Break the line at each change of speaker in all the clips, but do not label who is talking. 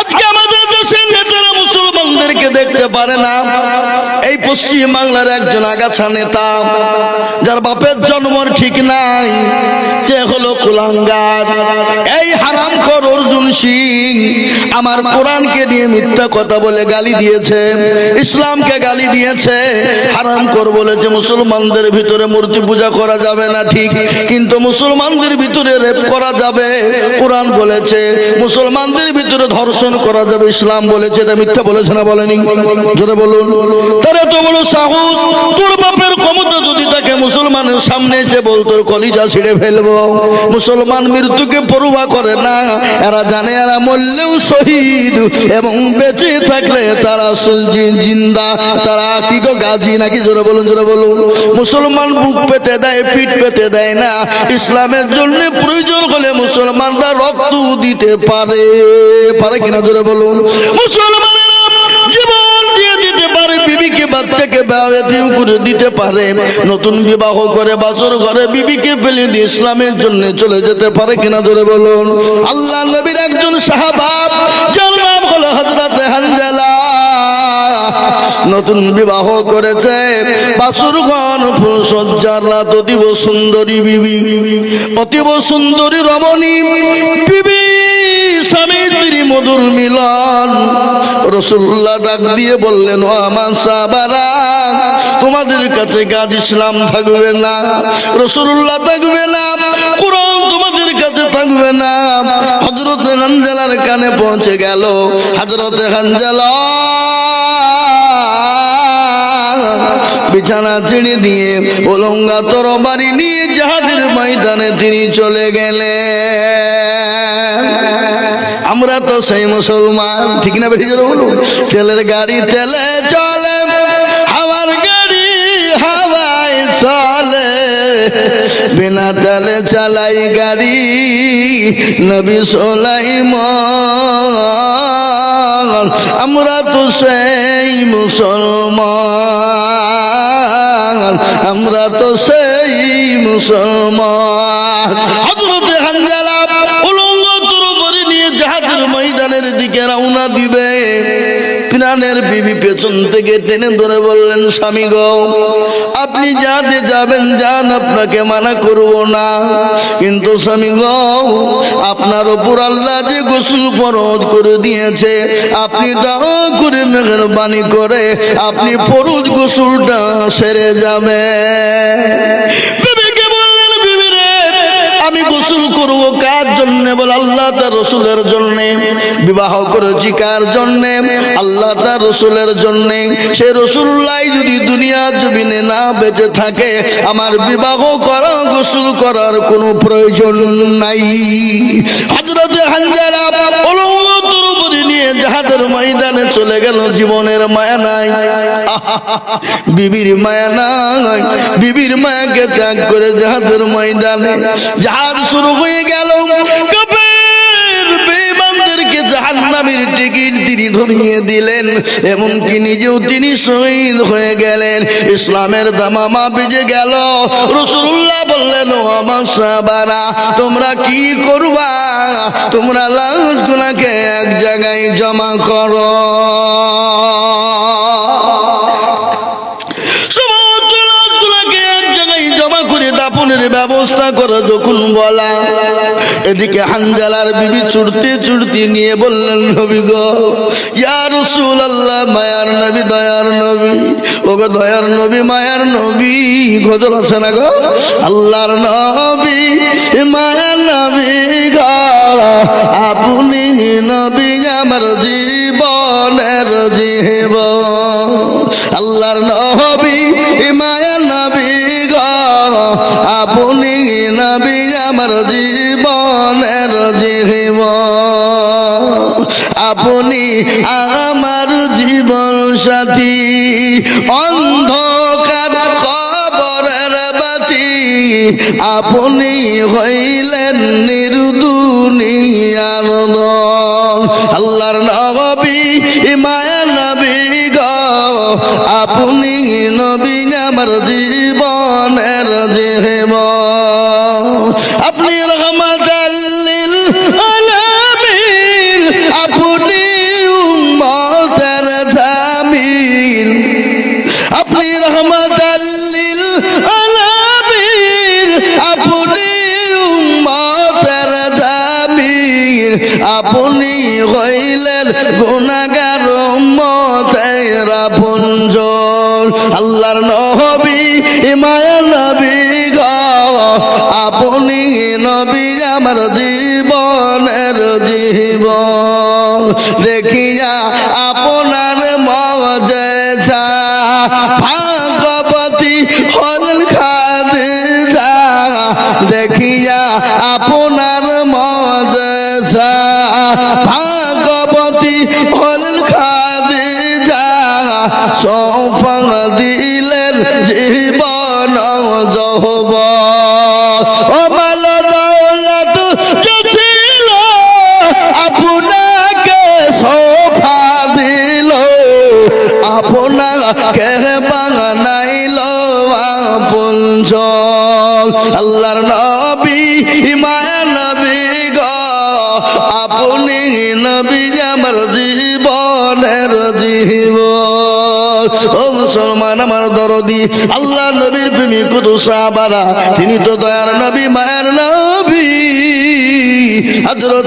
আজকে আমাদের দেশের নেতারা মুসলমানদেরকে দেখতে পারে না। পশ্চিম বাংলার একজন আগাছা নেতা, যার বাপের জন্ম ঠিক নাই যে হলো কুলাঙ্গার। এই হারাম কর অর্জুন সিং আমার কোরআনকে নিয়ে মিথ্যা কথা বলে গালি দিয়েছে, ইসলামকে গালি দিয়েছে। হারাম কর বলেছে, মুসলমানদের ভিতরে মূর্তি পূজা করা যাবে না ঠিক, কিন্তু মুসলমানদের ভিতরে রেপ করা যাবে। কোরআন বলেছে, মুসলমানদের ভিতরে ধর্ষণ করা যাবে, ইসলাম বলেছে, এটা মিথ্যা বলেছে না বলেনি? জোরে বলুন। তারা তো বলো সাহস। তোর বাপের ক্ষমতা যদি তাকে মুসলমানের সামনে এসে বল, তোর কলিজা ছিঁড়ে ফেলব। মুসলমান মৃত্যুকে পড়ুয়া করে না। এরা জানে এরা মরলেও শহীদ এবং বেঁচে থাকলে তারা জিন্দা। তারা কি গো গাজী নাকি? জোরে বলুন জোরে বলুন। মুসলমান বুক পেতে দেয়, পিঠ পেতে দেয় না। ইসলামের জন্য প্রয়োজন হলে মুসলমানরা রক্ত দিতে পারে। পারে কিনা? জোরে বলুন। মুসলমানেরা জীবন পারে বিবিকে বাচ্চাকে বায়াতিম করে দিতে পারে। নতুন বিবাহ করে বাসর ঘরে বিবিকে ফেলে দিয়ে ইসলামের জন্য চলে যেতে পারে কিনা ধরে বলুন। আল্লাহ নবীর একজন সাহাবাব, যার নাম হলো হজরত হানজালা। নতুন বিবাহ করেছে। বাসুরগণ ফুল সজ্জার রাত অতীব সুন্দরী বিবি। অতীব সুন্দরী রমণী বিবি, স্বামী মধুর মিলন। রসুল্লাহ ডাক দিয়ে বললেন, ও আমার সাবারা তোমাদের কাছে গাছ ইসলাম থাকবে না। রসুল্লাহ থাকবে না, কোরআন তোমাদের কাছে থাকবে না। হজরত হানজালার কানে পৌঁছে গেল। হজরত হানজালা বিছানা ছেড়ে দিয়ে ওলঙ্গা তরবারি নিয়ে জাহাজের ময়দানে তিনি চলে গেলেন। আমরা তো সেই মুসলমান, ঠিক না বেশি জোরে বলুন? তেলের গাড়ি তেলে চলে, হাওয়ার গাড়ি হাওয়ায় চলে। বিনা তেলে চালাই গাড়ি নবী সোলাই আমরা তো সেই মুসলমান। আমরা তো সেই মুসলমান। হজরতে হানজালা প্রাণের বিবি পেছন থেকে টেনে ধরে বললেন, স্বামী গো, আপনি যাতে যাবেন, যান, আপনাকে মানা করব না। কিন্তু স্বামী গো, আপনার ওপর আল্লাহ যে গোসল ফরজ করে দিয়েছে, আপনি দাও করে মেহরবানি করে আপনি ফরজ গোসলটা সেরে যাবে আমি গোসল করব কার জন্য? বলে আল্লাহ তার রসুলের জন্য। বিবাহ করেছি কার জন্য? আল্লাহ তার রসুলের জন্য। সে রসুল্লাই যদি দুনিয়া জমিনে না বেঁচে থাকে, আমার বিবাহ করা, গোসল করার কোনো প্রয়োজন নাই। হজরত হানজালা নিয়ে জাহাজের ময়দানে চলে গেল, জীবনের মায়া নাই। বিবির মায়া নাই, বিবির মায়াকে ত্যাগ করে জাহাদের ময়দানে জাহাজ শুরু হয়ে গেল। জাহান্নামের টিকিট তিনি ধরিয়ে দিলেন, এমনকি নিজেও তিনি শহীদ হয়ে গেলেন। ইসলামের দামামা বেজে গেল। রসুল্লাহ বললেন, ও আমার সাবারা তোমরা কি করবা? তোমরা লাশ গুলাকে এক জায়গায় জমা করো। জমা দাপনের ব্যবস্থা করো যখন বলা। এদিকে হানজালার বিবি চুড়তে চুড়তে নিয়ে বললেন, নবী গো, ইয়া রসুল আল্লাহ মায়ার নবী, দয়ার নবী। ও গো দয়ার নবী, মায়ার নবী, গজল আছে না গো? আল্লাহর নবী, মায়ার নবী গো। আপনি নবী আমার জীবনের জীব আল্লাহর নবী মায়ার নবী গো, আপনি নবী আমার জীবনের জীব। আপনি আমার জীবন সাথী বাতি। আপনি হইলেন নির্দুনিয়ার আল্লাহর নবী, মায়া নবী আপনি নবী আমার জীবনের জীব আপনি রহমত আমার জীবনের জীবন দেখিয়া আপনার মজে ভাগবতী খাদে যা দেখিয়া আপনার মজে ভাগবতী খাদে যা সৌফং দিলেন জীবন জহব আপনাকে আল্লাহ নবীর প্রেমী কুতু সাহাবারা, তিনি তো দয়ার নবী, মায়ের নবী। হজরত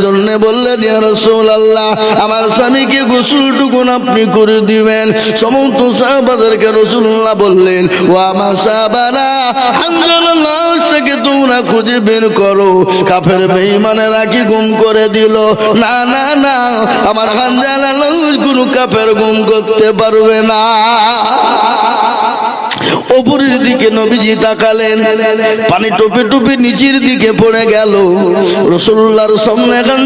জন্য বললেন আমার স্বামীকে দিবেন। বললেন, ও করো। কাফের বেঈমানেরা কি গুম করে দিল? না না না, আমার হানজালার লাশ কোনো কাফের গুম করতে পারবে না। ওপরের দিকে নবীজি তাকালেন। পানি টুপি টুপি নিচের দিকে পড়ে গেল। রসুল্লাহর সামনে এখন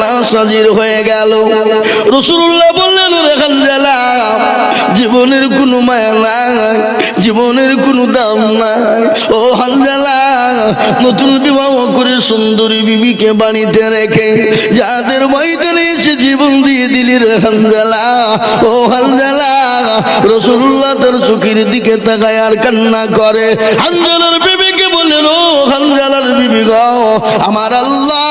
লাশ সাজির হয়ে গেল। রসুল্লাহ বললেন রেখান জ্বালা জীবনের কোনো মায়া নাই, জীবনের কোনো দাম নাই। ও হানজালা নতুন বিবাহ করে সুন্দরী বিবিকে বাড়িতে রেখে যাদের ময়দানে এসে জীবন দিয়ে দিলি রে হানজালা ও হানজালা রসুল্লাহ তার চোখের দিকে তাকায় আর কান্না করে। হানজালার বিবিকে বললেন ও হানজালার বিবি গো, আমার আল্লাহ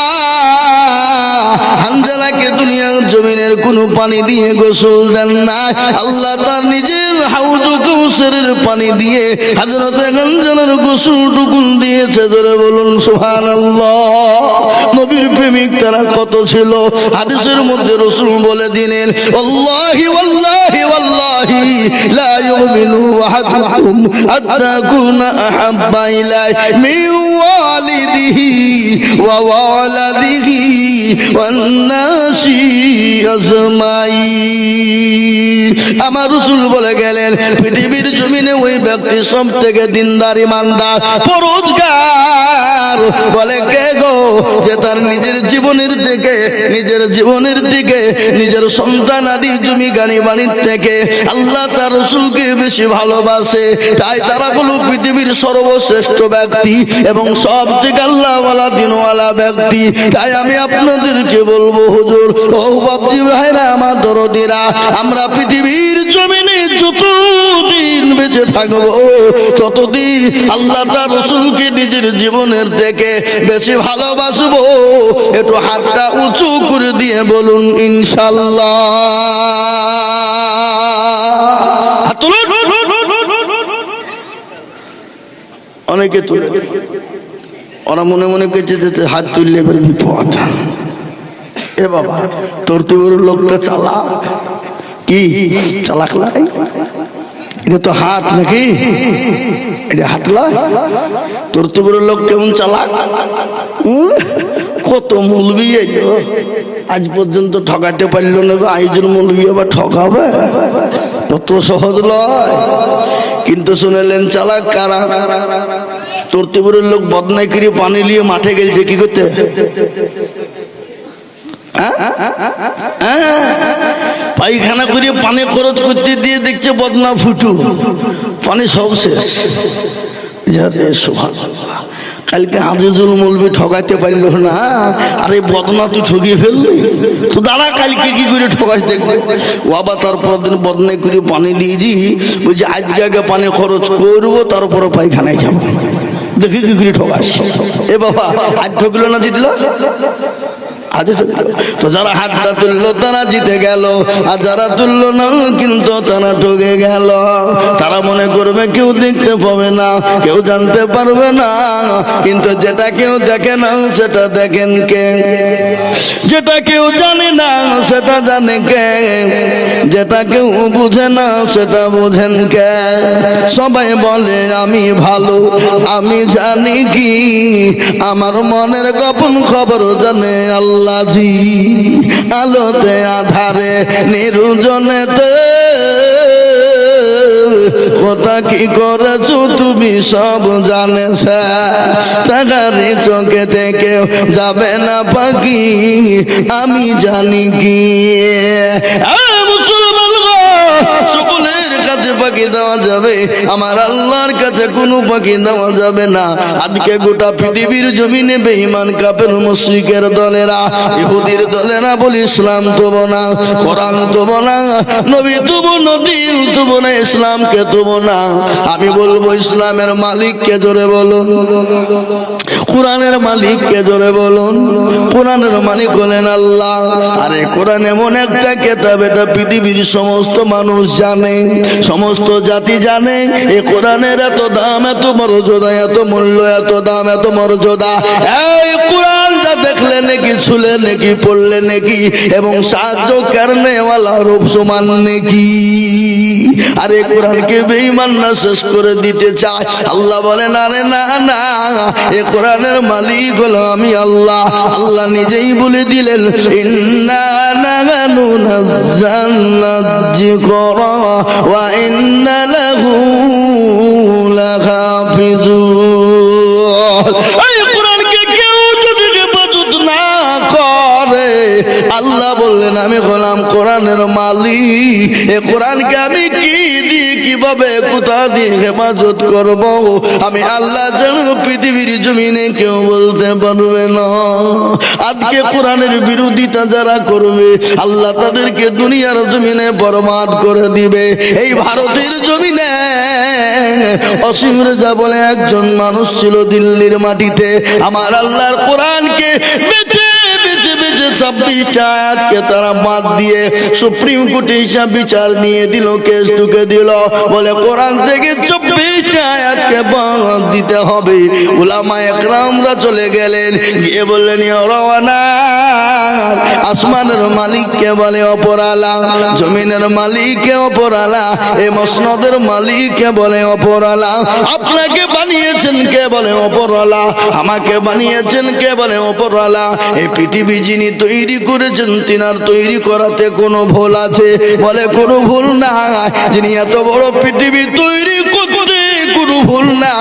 হানজালাকে দুনিয়ার জমিনের কোনো পানি দিয়ে গোসল দেন না। আল্লাহ তার নিজের হাউজু পানি দিয়ে হাজরত হানজালার গোসল টুকুন দিয়েছে ধরে বলুন সুহান নবীর প্রেমিক তারা কত ছিল? হাদিসের মধ্যে রসুল বলে দিলেন আমার রসুল বলে গেলেন পৃথিবীর জমিনে ওই ব্যক্তি সব থেকে দিনদার, ইমানদার, পরোজগার। বলে, কে গো যে তার নিজের জীবনের দিকে, নিজের জীবনের দিকে, নিজের সন্তান আদি জমি গাড়ি বাড়ির থেকে আল্লাহ তার রসুলকে বেশি ভালোবাসে? তাই তারা হলো পৃথিবীর সর্বশ্রেষ্ঠ ব্যক্তি এবং সব থেকে আল্লাহওয়ালা, দিনওয়ালা ব্যক্তি। তাই আমি আপনাদেরকে বলব, হুজুর, ও বাবজি ভাইরা, আমার দরদিরা, আমরা পৃথিবীর জমিনে যতদিন বেঁচে থাকব। ততদিন আল্লাহ তার রসুলকে নিজের জীবনের থেকে বেশি ভালোবাসবো। একটু হাতটা উঁচু করে দিয়ে বলুন, ইনশাল্লাহ। অনেকে তুলে। ওরা মনে মনে করছে যে হাত তুললে এবার বিপদ। এ বাবা, তোর তোর লোকটা চালাক। কি? চালাক লাই এটা তো হাত নাকি? এটা হাত লাই তোর তো বড় লোক কেমন চালাক? কত মুলবি আজ পর্যন্ত ঠকাতে পারল না গো, আইজুর মুলবি আবার ঠকাবে কত সহজ লয়। কিন্তু শুনেলেন চালাক কারা? তোর তিবুরের লোক বদনাই করে পানি নিয়ে মাঠে গেলছে কি করতে। পায়খানা করে পানি খরচ করতে দিয়ে দেখছে বদনা ফুটু। পানি সব শেষ। কালকে আজিজুল মলবি ঠকাইতে পারল না। আরে বদনা তুই ঠকিয়ে ফেললি? তো দাঁড়া, কালকে কি করে ঠকাই দেখবে? আবার তারপর দিন বদনাই করে পানি দিয়েছি বলছি আজকে আগে পানি খরচ করব তারপরে পায়খানায় যাব। দেখি কি করে ঠকাস এ বাবা, আজ ঠকলো না দিদিল তো যারা হাতটা তুললো তারা জিতে গেল, আর যারা তুললো না, কিন্তু তারা ঠকে গেল। তারা মনে করবে কেউ দেখতে পাবে না, কেউ জানতে পারবে না, কিন্তু যেটা কেউ দেখে না, সেটা দেখেন কে? যেটা কেউ জানে না, সেটা জানে কে? যেটা কেউ বুঝে না, সেটা বুঝেন কে? সবাই বলে, আমি ভালো, আমি জানি কি, আমার মনের গোপন খবর জানে আল্লাহ। জি আলোতে আধারে নিরুজনেতে কথা কি করেছ তুমি সব জানেছ টাকারি চোখে থেকে যাবে না পাখি আমি জানি কি কাছে পাখি দেওয়া যাবে। আমার আল্লাহর কাছে কোনো পাখি দেওয়া যাবে না। আজকে গোটা পৃথিবীর জমিনে বেঈমান কাপের মুশরিকের দলেরা, ইহুদির দলেরা বলি ইসলাম তবো না, কোরআন তবো না, নবী তবো নদীর তবো না, ইসলামকে তবো না। আমি বলব ইসলামের মালিককে জোরে বলুন। কোরআনের মালিককে জোরে বলুন। কোরআনের মালিক হলেন আল্লাহ। আরে কোরআন এমন একটা কেতাব, এটা পৃথিবীর সমস্ত মানুষ জানে, সমস্ত জাতি জানে। এ কোরআনের এত দাম, এত মর্যাদা, এত মূল্য, এত দাম, এত মর্যাদা। এই কোরআন যা দেখলে নাকি ছুলে নাকি, পড়লে নাকি, এবং সাহায্য কারণেওয়ালা রূপ সমান নাকি। আরে কোরআনকে বেঈমান না শেষ করে দিতে চায়। আল্লাহ বলেন, আরে না না, এ কোরআনের মালিক হলো আমি আল্লাহ। আল্লাহ নিজেই বলে দিলেন আল্লাহ বললেন, আমি হলাম কোরআনের মালিক। এ কোরআনকে আমি কীভাবে কোথা দিয়ে হেফাজত করব? আমি আল্লাহ যেন পৃথিবীর জমিনে কেউ বলতে পারবে না। আজকে কোরআনের বিরোধিতা যারা করবে, আল্লাহ তাদেরকে দুনিয়ার জমিনে বরবাদ করে দিবে। এই ভারতের জমিনে অসীম রেজা বলে একজন মানুষ ছিল দিল্লির মাটিতে। আমার আল্লাহর কোরআনকে বেঁচে বেঁচে ছাব্বিশটা আয়াতকে তারা বাদ দিয়ে সুপ্রিম কোর্টে হিসাব বিচার নিয়ে দিল, কেস ঢুকে দিল। বলে, কোরআন থেকে চব্বিশটা আয়াতকে বাদ দিতে হবে। উলামা একরামরা চলে গেলেন, গিয়ে বললেন, "ইয়া রওয়ানা আসমানের মালিককে বলে, অপরালা। জমিনের মালিককে অপরালা। এই মসনদের মালিককে বলে, অপরালা। আপনাকে বানিয়েছেন কে বলে, অপরালা? আমাকে বানিয়েছেন কে বলে, অপরালা? এই পৃথিবী যিনি তৈরি করেছেন, তিনার তৈরি করাতে কোনো ভুল আছে? বলে, কোনো ভুল না যিনি এত বড় পৃথিবী তৈরি করতে কোনো ভুল না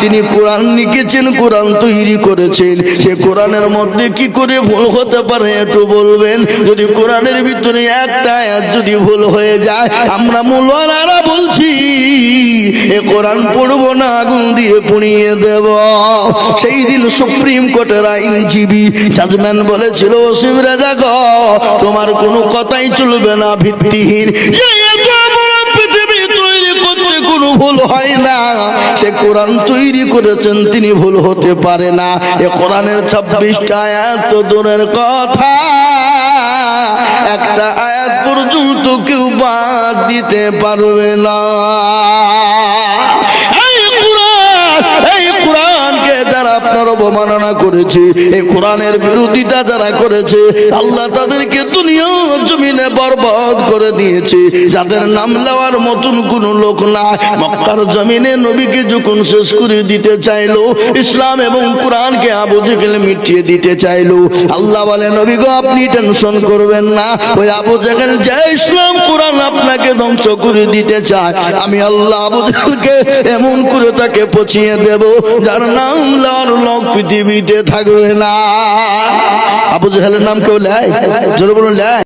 তিনি কোরআন লিখেছেন, কোরআন তৈরি করেছেন। সে কোরআনের মধ্যে কি করে ভুল হতে পারে একটু বলবেন? যদি কোরআনের ভিতরে একটা আয়াত যদি ভুল হয়ে যায়, আমরা মূলারা বলছি, এ কোরআন পড়ব না, আগুন দিয়ে পুড়িয়ে দেব। সেই দিন সুপ্রিম কোর্টের আইনজীবী জাজম্যান বলেছিল অসীম রাজা তোমার কোনো কথাই চলবে না ভিত্তিহীন। কোনো ভুল হয় না। সে কোরআন তৈরি করেছেন, তিনি ভুল হতে পারে না। এ কোরআনের ছাব্বিশটা এত দূরের কথা। একটা আয়াত পর্যন্ত কেউ বাদ দিতে পারবে না। যারা অবমাননা করেছে এই কোরআনের বিরোধিতা যারা করেছে, আল্লাহ তাদেরকে দুনিয়া জমিনে বরবাদ করে দিয়েছে। যাদের নাম নেওয়ার মতন কোন লোক না মক্কার জমিনে নবীকে যখন শেষ করে দিতে চাইলো, ইসলাম এবং কোরআনকে আবু জেহেল মিটিয়ে দিতে চাইলো। আল্লাহ বলে, নবী গো, আপনি টেনশন করবেন না। ওই আবু জেহেল যে ইসলাম, কোরআন আপনাকে ধ্বংস করে দিতে চায়। আমি আল্লাহ আবু জেহেলকে এমন করে তাকে পচিয়ে দেব, যার নাম লার লোক পৃথিবীতে থাকবে না। আবু জাহেলের নাম কেউ লেয়? জোরে বলুন লেয়।